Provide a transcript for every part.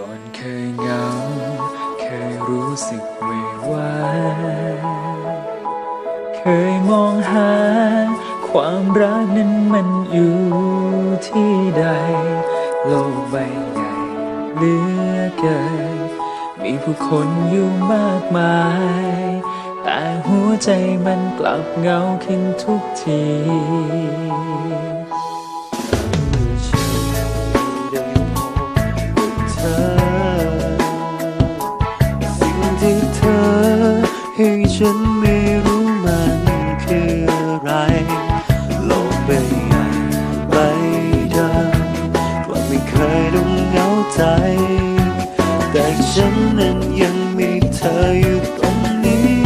ก่อนเคยเหงา เคยรู้สึกเววาเคยมองหา ความรักนั้นมันอยู่ที่ใด โลกใบใหญ่เหลือเกิน มีผู้คนอยู่มากมาย แต่หัวใจมันกลับเหงาขึ้นทุกที ฉันไม่รู้มันคืออะไร โลกใบใหญ่ใบเดิมกลับไม่เคยต้องเหงาใจ แต่ฉันนั้นยังมีเธออยู่ตรงนี้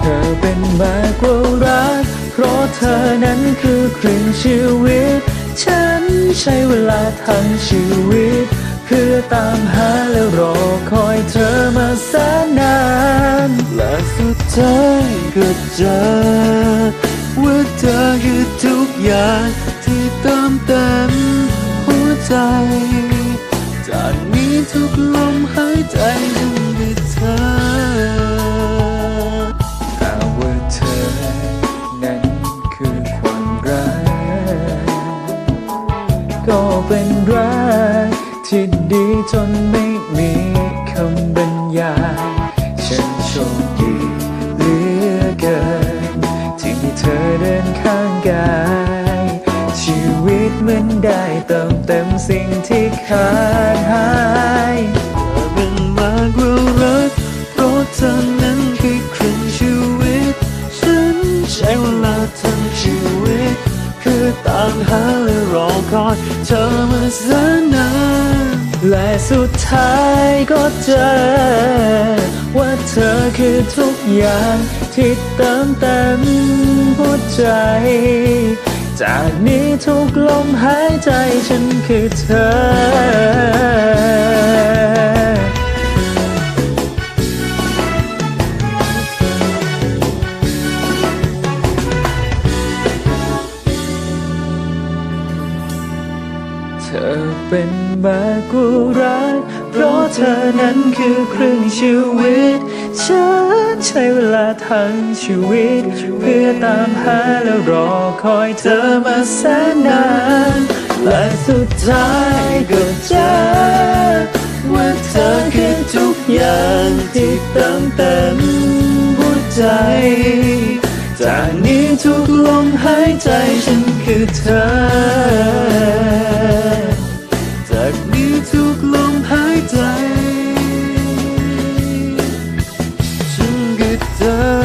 เธอเป็นมากกว่ารัก เพราะเธอนั้นคือครึ่งชีวิต ฉันใช้เวลาทั้งชีวิต เพื่อตามหาและรอคอยเธอมาแสนนาน สุดท้ายก็เจอว่าเธอคือทุกอย่างที่เติมเต็มหัวใจ จากนี้ทุกลมหายใจฉันคือเธอหากว่าเธอนั้นคือความรักก็เป็นรัก เธอเดินข้างกาย ชีวิตมันได้เติมเต็มสิ่งที่ขาดหายเธอเป็นมากกว่ารักเพราะเธอนั้นคือครึ่งชีวิต ฉันใช้เวลาทั้งชีวิต คือตามหาและรอคอยเธอมาแสนนานและสุดท้ายก็เจอ คือทุกอย่างที่เติมเต็มหัวใจ จากนี้ทุกลมหายใจฉันคือเธอเธอเป็นมากกว่ารักเพราะเธอนั้นคือครึ่งชีวิต ฉันใช้เวลาทั้งชีวิต เพื่อตามหาและรอคอยเธอมาแสนนานและสุดท้ายก็เจอว่าเธอคือทุกอย่างที่เติมเต็มหัวใจ จากนี้ทุกลมหายใจฉันคือเธอ the